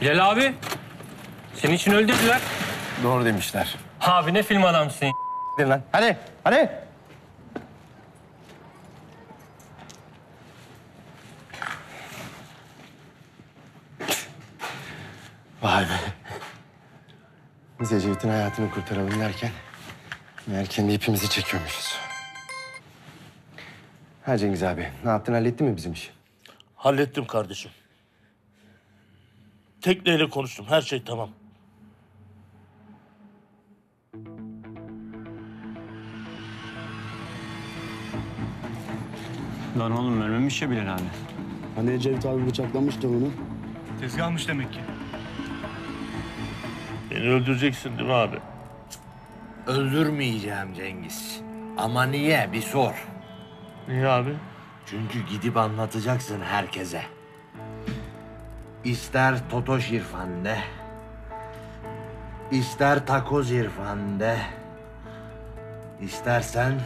Bilal abi. Senin için öldürdüler. Doğru demişler. Abi ne film adamsın. Hadi lan. Hadi. Hadi. Vay be. Biz Ecevit'in hayatını kurtaralım derken... ...meğer kendi ipimizi çekiyormuşuz. Ha Cengiz abi, ne yaptın? Hallettin mi bizim işi? Hallettim kardeşim. Tekneyle konuştum. Her şey tamam. Lan oğlum ölmemiş ya Bilal abi. Hani Ecevit abi bıçaklamıştı onu. Tezgahmış demek ki. Beni öldüreceksin değil mi abi? Öldürmeyeceğim Cengiz. Ama niye bir sor. Niye abi? Çünkü gidip anlatacaksın herkese. İster Totoş İrfan de, ister Takoz İrfan de, istersen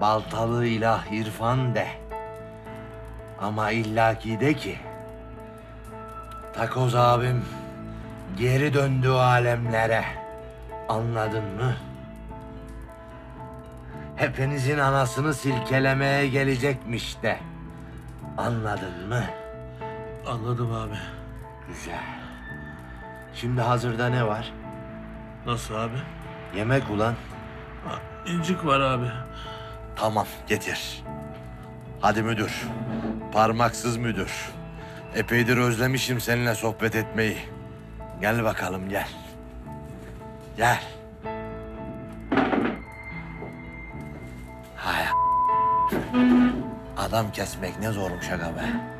Baltalı ilah İrfan de. Ama illaki de ki, Takoz abim geri döndü alemlere. Anladın mı? Hepinizin anasını silkelemeye gelecekmiş de. Anladın mı? Anladım abi. Güzel. Şimdi hazırda ne var? Nasıl abi? Yemek ulan. Ha, incik var abi. Tamam getir. Hadi müdür. Parmaksız müdür. Epeydir özlemişim seninle sohbet etmeyi. Gel bakalım gel. Gel. Hay Adam kesmek ne zormuş aga be.